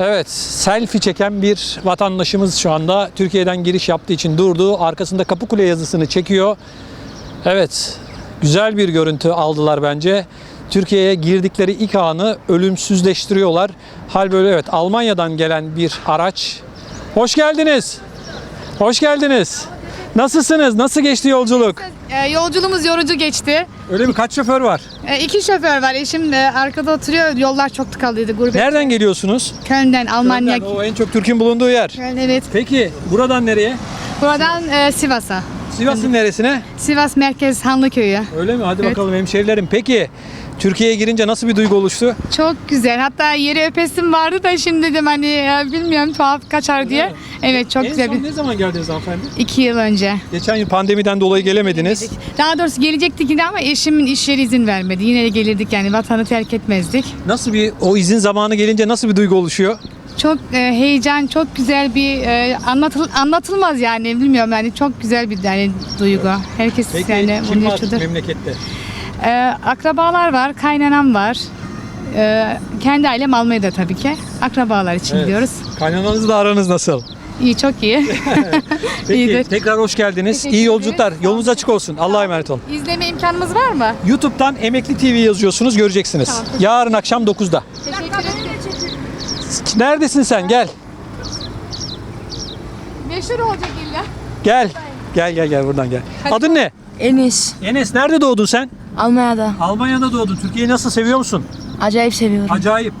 Evet, selfie çeken bir vatandaşımız şu anda Türkiye'den giriş yaptığı için durdu. Arkasında Kapıkule yazısını çekiyor. Evet, güzel bir görüntü aldılar bence. Türkiye'ye girdikleri ilk anı ölümsüzleştiriyorlar. Hal böyle evet, Almanya'dan gelen bir araç. Hoş geldiniz. Hoş geldiniz. Nasılsınız? Nasıl geçti yolculuk? E, yolculuğumuz yorucu geçti. Öyle mi? Kaç şoför var? E, iki şoför var. Eşim de arkada oturuyor. Yollar çok tıkalıydı. Gurbet. Nereden geliyorsunuz? Köln'den, Almanya. O en çok Türk'ün bulunduğu yer. Köln, evet. Peki buradan nereye? Buradan e, Sivas'a. Sivas'ın neresine? Sivas Merkez Hanlıköy'ü. Öyle mi? Hadi Evet. bakalım hemşerilerim. Peki Türkiye'ye girince nasıl bir duygu oluştu? Çok güzel. Hatta yeri öpesim vardı da şimdi dedim hani e, bilmiyorum tuhaf kaçar diye. Evet çok en güzel son bir. ne zaman geldiniz hanımefendi? İki yıl önce. Geçen yıl pandemiden dolayı gelemediniz. Daha doğrusu gelecektik yine ama eşimin iş yeri izin vermedi. Yine de gelirdik yani vatanı terk etmezdik. Nasıl bir o izin zamanı gelince nasıl bir duygu oluşuyor? Çok e, heyecan, çok güzel bir e, anlatıl anlatılmaz yani bilmiyorum yani çok güzel bir yani duygu. Herkes yani bunu yaşadı. memlekette? E, akrabalar var, kaynanam var. E, kendi ailem Almanya'da tabii ki. Akrabalar için Evet. gidiyoruz. Kaynananızla aranız nasıl? İyi, çok iyi. Peki İyidir. tekrar hoş geldiniz. Teşekkür İyi yolculuklar. ederiz. Yolunuz açık olsun. Allah'a emanet olun. İzleme imkanımız var mı? YouTube'dan Emekli TV yazıyorsunuz göreceksiniz. Tamam. Yarın akşam 9'da. Teşekkür ederim. Neredesin sen? Gel. Meşhur olacak illa. Gel. Gel gel gel buradan gel. Adın ne? Enis. Enes nerede doğdun sen? Almanya'da. Almanya'da doğdun. Türkiye'yi nasıl seviyor musun? Acayip seviyorum. Acayip.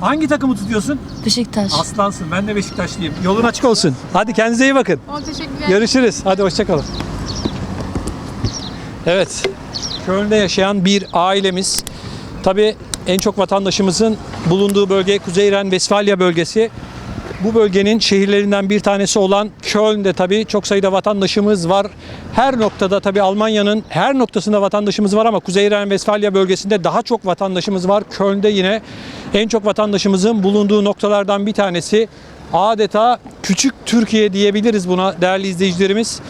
Hangi takımı tutuyorsun? Beşiktaş. Aslansın. Ben de Beşiktaşlıyım. Yolun açık olsun. Hadi kendinize iyi bakın. O teşekkürler. Görüşürüz. Hadi hoşçakalın. Evet. Köln'de yaşayan bir ailemiz. Tabii en çok vatandaşımızın bulunduğu bölge Kuzey Ren-Vesfalya bölgesi. Bu bölgenin şehirlerinden bir tanesi olan Köln'de tabii çok sayıda vatandaşımız var. Her noktada tabii Almanya'nın her noktasında vatandaşımız var ama Kuzey Ren-Vesfalya bölgesinde daha çok vatandaşımız var. Köln'de yine en çok vatandaşımızın bulunduğu noktalardan bir tanesi. Adeta küçük Türkiye diyebiliriz buna değerli izleyicilerimiz.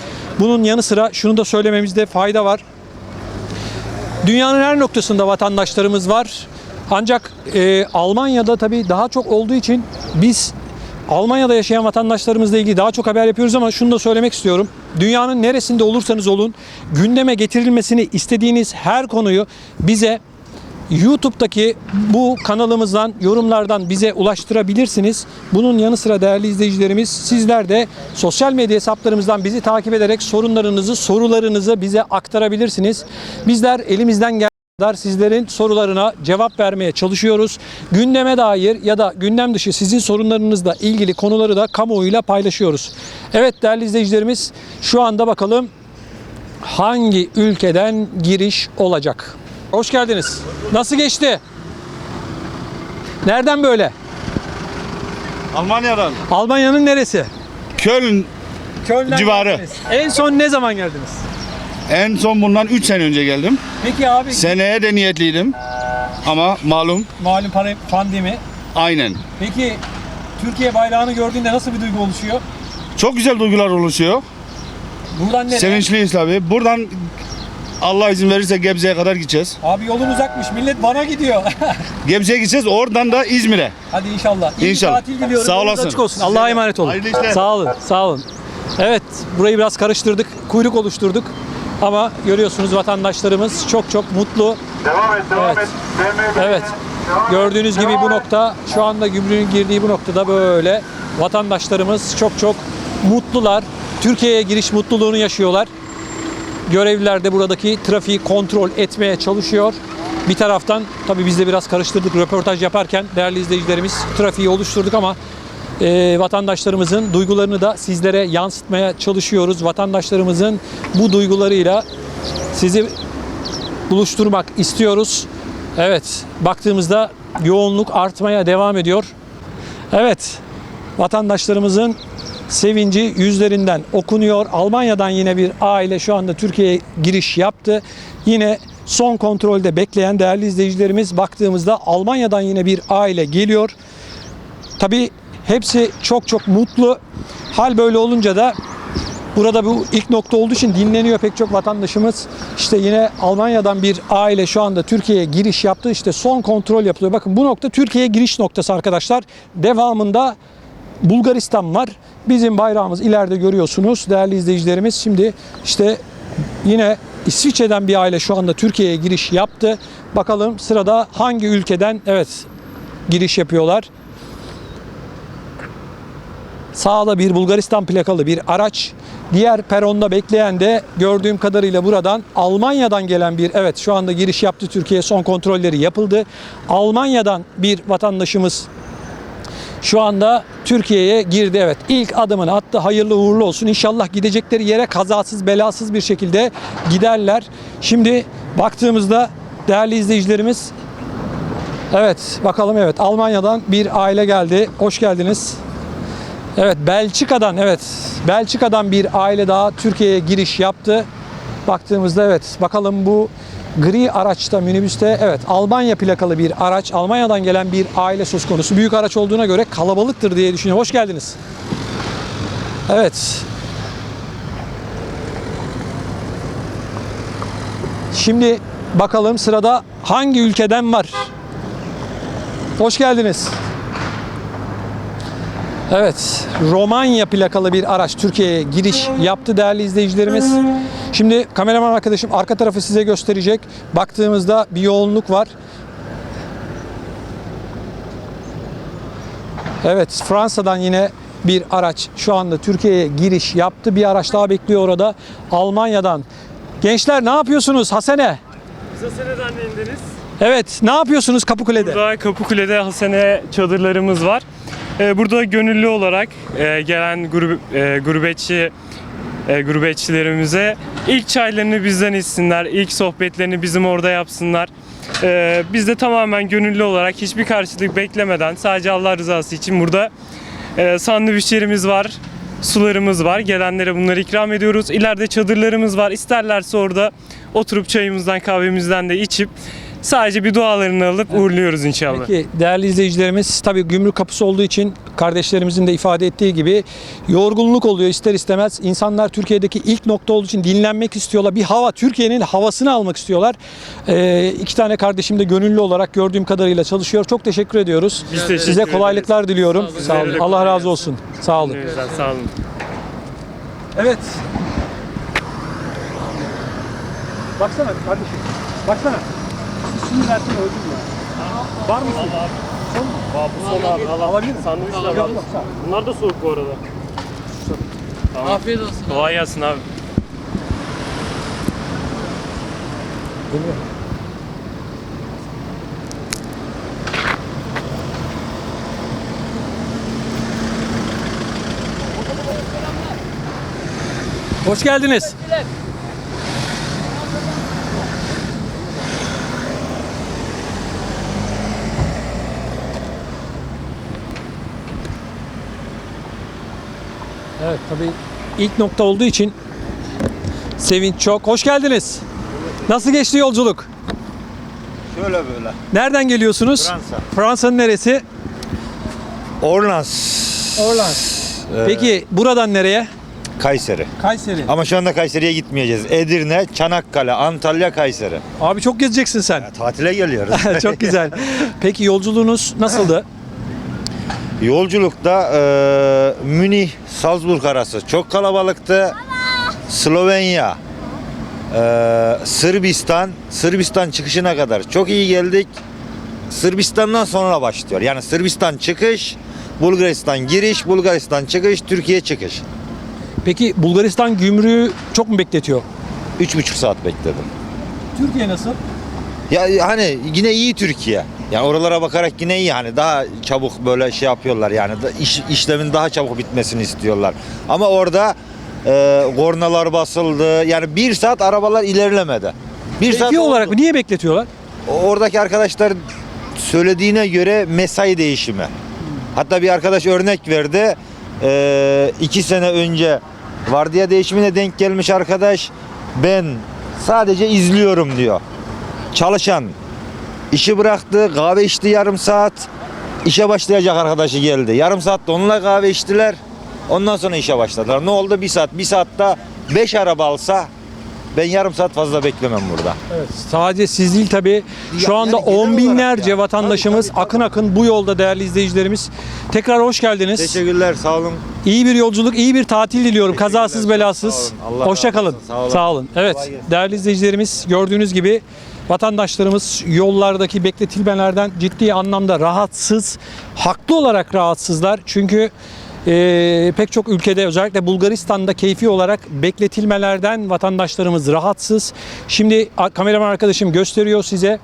Bunun yanı sıra şunu da söylememizde fayda var. Dünyanın her noktasında vatandaşlarımız var. Ancak e, Almanya'da tabii daha çok olduğu için biz Almanya'da yaşayan vatandaşlarımızla ilgili daha çok haber yapıyoruz ama şunu da söylemek istiyorum. Dünyanın neresinde olursanız olun gündeme getirilmesini istediğiniz her konuyu bize YouTube'daki bu kanalımızdan, yorumlardan bize ulaştırabilirsiniz. Bunun yanı sıra değerli izleyicilerimiz sizler de sosyal medya hesaplarımızdan bizi takip ederek sorunlarınızı, sorularınızı bize aktarabilirsiniz. Bizler elimizden gelen kadar sizlerin sorularına cevap vermeye çalışıyoruz. Gündeme dair ya da gündem dışı sizin sorunlarınızla ilgili konuları da kamuoyuyla paylaşıyoruz. Evet değerli izleyicilerimiz şu anda bakalım hangi ülkeden giriş olacak? Hoş geldiniz. Nasıl geçti? Nereden böyle? Almanya'dan. Almanya'nın neresi? Köln Köln'den Civarı. geldiniz. En son ne zaman geldiniz? En son bundan 3 sene önce geldim. Peki abi Seneye de niyetliydim. Ama malum malum para- pandemi. aynen. Peki Türkiye bayrağını gördüğünde nasıl bir duygu oluşuyor? Çok güzel duygular oluşuyor. Buradan nereye? Sevinçliyiz tabii. Buradan Allah izin verirse Gebze'ye kadar gideceğiz. Abi yolun uzakmış. Millet bana gidiyor. Gebze'ye gideceğiz. Oradan da İzmir'e. Hadi inşallah. İyi bir İnşallah. tatil diliyorum. Sağ Yolunuz olasın. Açık olsun. Allah'a emanet olun. Hayırlı işler. Sağ olun. Sağ olun. Evet, burayı biraz karıştırdık. Kuyruk oluşturduk. Ama görüyorsunuz vatandaşlarımız çok çok mutlu. Devam et, devam Evet. et. Evet. Devam. Gördüğünüz gibi Devam bu et. nokta şu anda gümrüğün girdiği bu noktada böyle vatandaşlarımız çok çok mutlular. Türkiye'ye giriş mutluluğunu yaşıyorlar. Görevliler de buradaki trafiği kontrol etmeye çalışıyor. Bir taraftan tabii biz de biraz karıştırdık röportaj yaparken değerli izleyicilerimiz trafiği oluşturduk ama e, vatandaşlarımızın duygularını da sizlere yansıtmaya çalışıyoruz. Vatandaşlarımızın bu duygularıyla sizi buluşturmak istiyoruz. Evet, baktığımızda yoğunluk artmaya devam ediyor. Evet, vatandaşlarımızın sevinci yüzlerinden okunuyor. Almanya'dan yine bir aile şu anda Türkiye'ye giriş yaptı. Yine son kontrolde bekleyen değerli izleyicilerimiz baktığımızda Almanya'dan yine bir aile geliyor. Tabii hepsi çok çok mutlu. Hal böyle olunca da Burada bu ilk nokta olduğu için dinleniyor pek çok vatandaşımız. İşte yine Almanya'dan bir aile şu anda Türkiye'ye giriş yaptı. İşte son kontrol yapılıyor. Bakın bu nokta Türkiye'ye giriş noktası arkadaşlar. Devamında Bulgaristan var. Bizim bayrağımız ileride görüyorsunuz değerli izleyicilerimiz. Şimdi işte yine İsviçre'den bir aile şu anda Türkiye'ye giriş yaptı. Bakalım sırada hangi ülkeden evet giriş yapıyorlar. Sağda bir Bulgaristan plakalı bir araç. Diğer peronda bekleyen de gördüğüm kadarıyla buradan Almanya'dan gelen bir evet şu anda giriş yaptı Türkiye son kontrolleri yapıldı. Almanya'dan bir vatandaşımız şu anda Türkiye'ye girdi evet. İlk adımını attı. Hayırlı uğurlu olsun. İnşallah gidecekleri yere kazasız belasız bir şekilde giderler. Şimdi baktığımızda değerli izleyicilerimiz Evet bakalım evet Almanya'dan bir aile geldi. Hoş geldiniz. Evet Belçika'dan evet Belçika'dan bir aile daha Türkiye'ye giriş yaptı. Baktığımızda evet bakalım bu gri araçta minibüste evet Almanya plakalı bir araç Almanya'dan gelen bir aile söz konusu. Büyük araç olduğuna göre kalabalıktır diye düşünüyorum. Hoş geldiniz. Evet. Şimdi bakalım sırada hangi ülkeden var? Hoş geldiniz. Evet, Romanya plakalı bir araç Türkiye'ye giriş yaptı değerli izleyicilerimiz. Şimdi kameraman arkadaşım arka tarafı size gösterecek. Baktığımızda bir yoğunluk var. Evet, Fransa'dan yine bir araç şu anda Türkiye'ye giriş yaptı. Bir araç daha bekliyor orada. Almanya'dan. Gençler ne yapıyorsunuz Hasene? Biz Hasane'den indiniz. Evet, ne yapıyorsunuz Kapıkule'de? Burada Kapıkule'de Hasane çadırlarımız var. Ee, Burada gönüllü olarak e, gelen grup, e, gurbetçi e, gurbetçilerimize ilk çaylarını bizden içsinler, ilk sohbetlerini bizim orada yapsınlar. Ee, Biz de tamamen gönüllü olarak hiçbir karşılık beklemeden sadece Allah rızası için burada sandviçlerimiz var, sularımız var. Gelenlere bunları ikram ediyoruz. İleride çadırlarımız var. İsterlerse orada oturup çayımızdan kahvemizden de içip sadece bir dualarını alıp uğurluyoruz inşallah. Peki değerli izleyicilerimiz tabii gümrük kapısı olduğu için kardeşlerimizin de ifade ettiği gibi yorgunluk oluyor ister istemez. İnsanlar Türkiye'deki ilk nokta olduğu için dinlenmek istiyorlar. Bir hava Türkiye'nin havasını almak istiyorlar. Ee, iki tane kardeşim de gönüllü olarak gördüğüm kadarıyla çalışıyor. Çok teşekkür ediyoruz. Biz teşekkür Size kolaylıklar diliyorum. Sağ olun. de Allah kolay razı olsun. Sağ olun. Sağ olun. Evet. Baksana kardeşim. Baksana. İsmini versene öldüm ya. Var mısın? Bu son abi. Al, Alabilir miyim? Sandviçler var. Yok, yok, sağ ol. Bunlar da soğuk bu arada. Tamam. Afiyet olsun. Kolay gelsin abi. Hoş geldiniz. Evet tabii ilk nokta olduğu için sevinç çok. Hoş geldiniz. Nasıl geçti yolculuk? Şöyle böyle. Nereden geliyorsunuz? Fransa. Fransa'nın neresi? Orlans. Orlans. Ee, Peki buradan nereye? Kayseri. Kayseri. Ama şu anda Kayseri'ye gitmeyeceğiz. Edirne, Çanakkale, Antalya, Kayseri. Abi çok gezeceksin sen. Ya, tatile geliyoruz. çok güzel. Peki yolculuğunuz nasıldı? Yolculukta e, Münih, Salzburg arası çok kalabalıktı. Slovenya, e, Sırbistan, Sırbistan çıkışına kadar çok iyi geldik. Sırbistan'dan sonra başlıyor. Yani Sırbistan çıkış, Bulgaristan giriş, Bulgaristan çıkış, Türkiye çıkış. Peki Bulgaristan gümrüğü çok mu bekletiyor? Üç buçuk saat bekledim. Türkiye nasıl? Ya hani yine iyi Türkiye. Yani oralara bakarak yine iyi hani daha çabuk böyle şey yapıyorlar yani da iş, işlemin daha çabuk bitmesini istiyorlar. Ama orada e, kornalar basıldı. Yani bir saat arabalar ilerlemedi. Bir saat Peki olarak oldu. niye bekletiyorlar? Oradaki arkadaşlar söylediğine göre mesai değişimi. Hatta bir arkadaş örnek verdi. E, iki sene önce vardiya değişimine denk gelmiş arkadaş. Ben sadece izliyorum diyor. Çalışan işi bıraktı, kahve içti yarım saat. İşe başlayacak arkadaşı geldi. Yarım saatte onunla kahve içtiler. Ondan sonra işe başladılar. Ne oldu? Bir saat. Bir saatte 5 araba alsa ben yarım saat fazla beklemem burada. Evet, sadece siz değil tabii. Şu anda yani on binlerce ya. vatandaşımız Tabii, tabii, akın akın bu yolda değerli izleyicilerimiz. Tekrar hoş geldiniz. Teşekkürler. Sağ olun. İyi bir yolculuk, iyi bir tatil diliyorum. Kazasız belasız. Hoşça kalın. sağ olun. Sağ olun. Evet, değerli izleyicilerimiz gördüğünüz gibi vatandaşlarımız yollardaki bekletilmelerden ciddi anlamda rahatsız. Haklı olarak rahatsızlar. Çünkü e, pek çok ülkede özellikle Bulgaristan'da keyfi olarak bekletilmelerden vatandaşlarımız rahatsız. Şimdi kameraman arkadaşım gösteriyor size.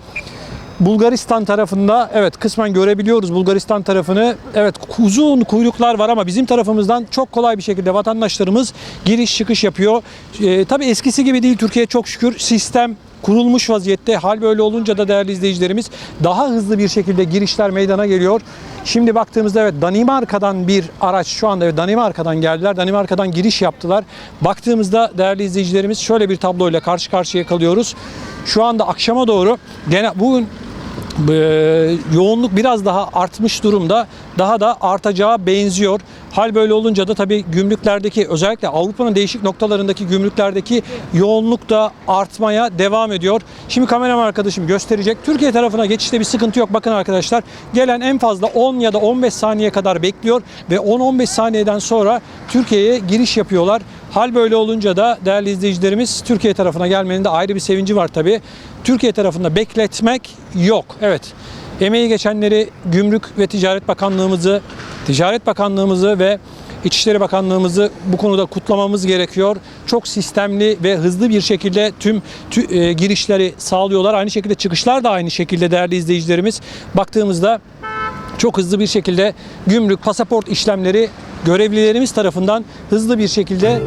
Bulgaristan tarafında evet kısmen görebiliyoruz Bulgaristan tarafını. Evet uzun kuyruklar var ama bizim tarafımızdan çok kolay bir şekilde vatandaşlarımız giriş çıkış yapıyor. Ee, tabii eskisi gibi değil Türkiye çok şükür sistem kurulmuş vaziyette. Hal böyle olunca da değerli izleyicilerimiz daha hızlı bir şekilde girişler meydana geliyor. Şimdi baktığımızda evet Danimarka'dan bir araç şu anda evet Danimarka'dan geldiler. Danimarka'dan giriş yaptılar. Baktığımızda değerli izleyicilerimiz şöyle bir tabloyla karşı karşıya kalıyoruz. Şu anda akşama doğru gene bugün e, yoğunluk biraz daha artmış durumda. Daha da artacağı benziyor. Hal böyle olunca da tabii gümrüklerdeki özellikle Avrupa'nın değişik noktalarındaki gümrüklerdeki yoğunluk da artmaya devam ediyor. Şimdi kameraman arkadaşım gösterecek. Türkiye tarafına geçişte bir sıkıntı yok. Bakın arkadaşlar gelen en fazla 10 ya da 15 saniye kadar bekliyor ve 10-15 saniyeden sonra Türkiye'ye giriş yapıyorlar. Hal böyle olunca da değerli izleyicilerimiz Türkiye tarafına gelmenin de ayrı bir sevinci var tabii. Türkiye tarafında bekletmek yok. Evet. Emeği geçenleri Gümrük ve Ticaret Bakanlığımızı, Ticaret Bakanlığımızı ve İçişleri Bakanlığımızı bu konuda kutlamamız gerekiyor. Çok sistemli ve hızlı bir şekilde tüm tü- e, girişleri sağlıyorlar. Aynı şekilde çıkışlar da aynı şekilde değerli izleyicilerimiz. Baktığımızda çok hızlı bir şekilde gümrük, pasaport işlemleri görevlilerimiz tarafından hızlı bir şekilde